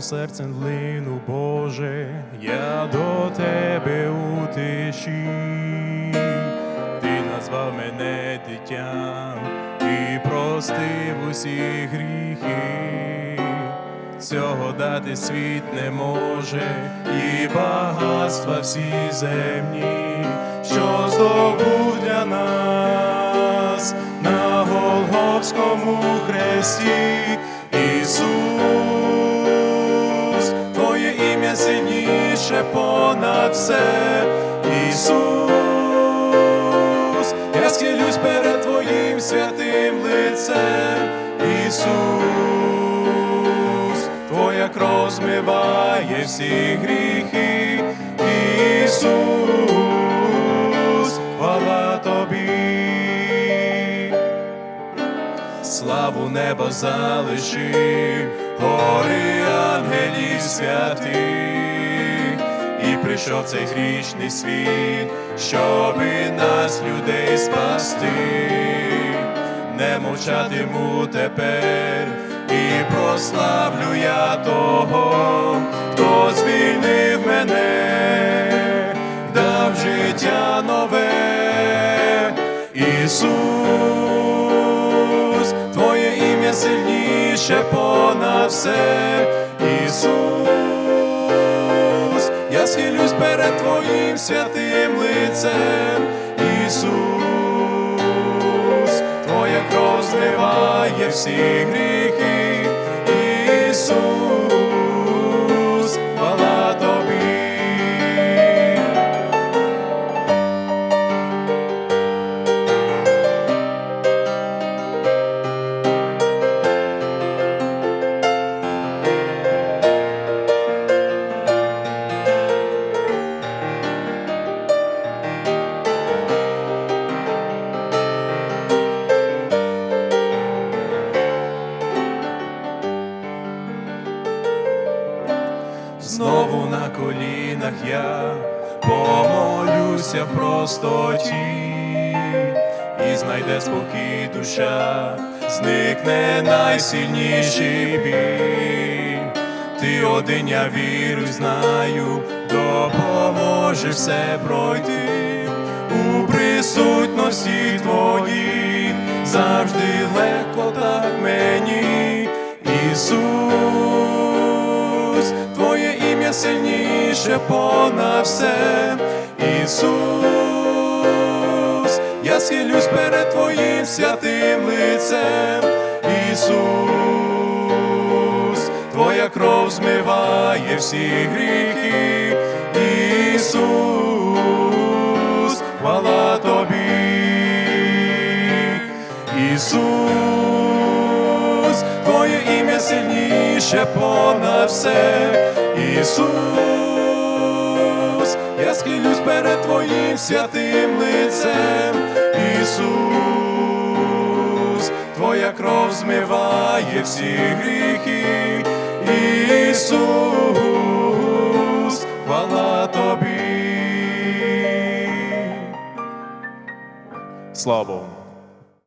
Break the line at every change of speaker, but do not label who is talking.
серцем лину, Боже, я до тебе у тиші. Ти назвав мене дитям і простив усі гріхи. Цього дати світ не може, і багатства всі земні, що здобув для нас на Голгофському хресті. Ісус, все, Ісус, я схилюсь перед Твоїм святим лицем, Ісус, Твоя кров змиває всі гріхи, Ісус, хвала Тобі. Славу неба залишив, гори ангелів святих, прийшов цей грішний світ, щоби нас, людей, спасти, не мовчатиму тепер, і прославлю я того, хто звільнив мене, дав життя нове. Ісус, Твоє ім'я сильніше понад все, Ісус, я схилюсь перед Твоїм святим лицем, Ісус, Твоя кров зливає всі гріхи, Ісус, Знову на колінах я помолюся в простоті, і знайде спокій душа, зникне найсильніший біль. Ти один, я вірю, знаю, допоможе все пройти. У присутності твоїй, завжди легко так мені, Ісус, сильніше понад все, Ісус, я схилюсь перед Твоїм святим лицем, Ісус, Твоя кров змиває всі гріхи, Ісус, хвала Тобі, Ісус, Твоє ім'я сильніше понад все, Ісус, я схилюсь перед Твоїм святим лицем, Ісус, Твоя кров змиває всі гріхи, Ісус, хвала Тобі. Слава Богу.